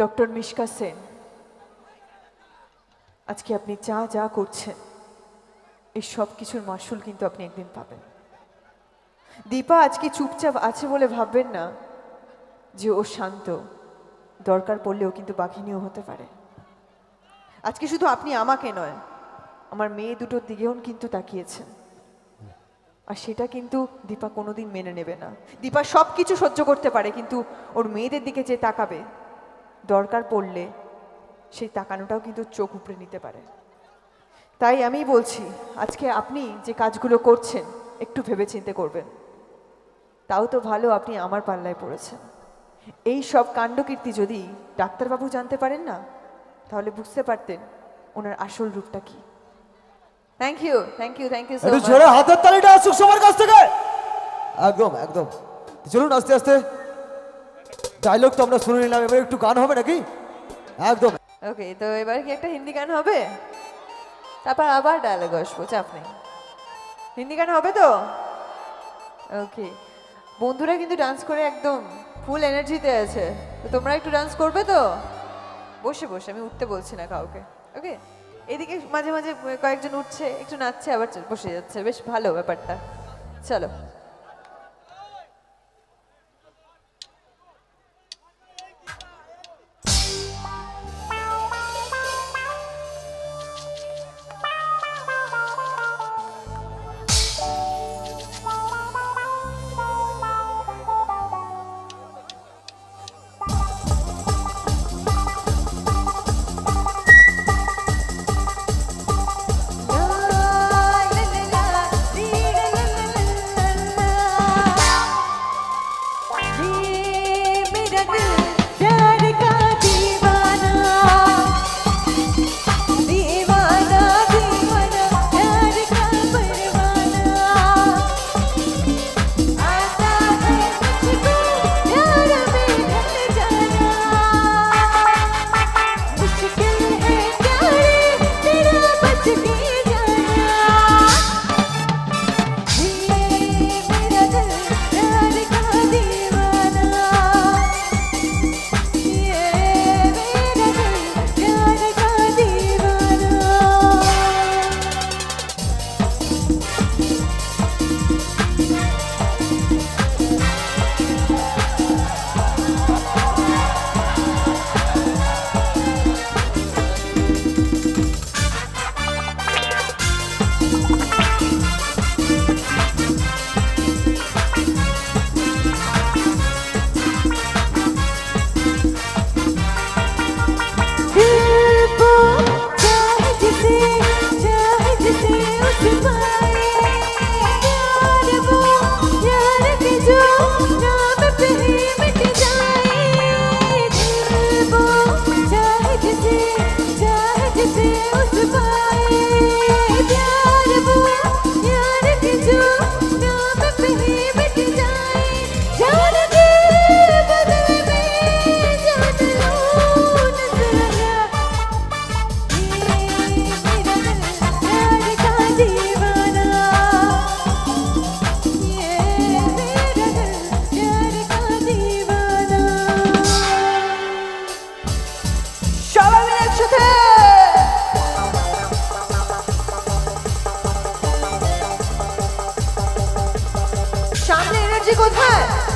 Doctor Mishka Sen, আজকে আপনি যা যা করছেন, এই সব কিছুর মাসুল কিন্তু আপনি একদিন পাবেন। দীপা আজকে চুপচাপ আছে বলে ভাববেন না যে ও শান্ত। দরকার পড়লেও কিন্তু বাঘিনীও হতে পারে। আজকে শুধু আপনি আমাকে নয়, আমার মেয়ে দুটোর দিকেও কিন্তু তাকিয়েছেন। আর সেটা কিন্তু দীপা কোনোদিন মেনে নেবে না। দীপা সব কিছু সহ্য করতে পারে, কিন্তু ওর মেয়েদের দিকে যে তাকাবে দরকার পড়লে সেই তাকানোটাও কিন্তু চোখ উপড়ে নিতে পারে। তাই আমি বলছি আজকে আপনি যে কাজগুলো করছেন একটু ভেবেচিন্তে করবেন। তাও তো ভালো আপনি আমার পাল্লায় পড়েছেন। এই সব কাণ্ডকীর্তি যদি ডাক্তারবাবু জানতে পারেন না তাহলে বুঝতে পারতেন ওনার আসল রূপটা কি। Thank you thank you thank you জোরে হাতের তালিটা আসুক সবার কাছ থেকে। একদম একদম। চলুন আস্তে আস্তে। ডায়লগ তো আমরা শুনে নিলাম, এবার একটু গান হবে নাকি? একদম। ওকে তো এবার কি একটা হিন্দি গান হবে? তারপর আবার ডায়লগ আসব, চাপ নেই। হিন্দি গান হবে তো? ওকে বন্ধুরা কিন্তু ডান্স করে একদম ফুল এনার্জিতে আছে। তো তোমরা একটু ডান্স করবে তো? বসে বসে, আমি উঠতে বলছি না কাউকে। ওকে এদিকে মাঝে মাঝে কয়েকজন উঠছে, একটু নাচছে, আবার বসে যাচ্ছে। বেশ ভালো ব্যাপারটা। চলো। 西瓜菜。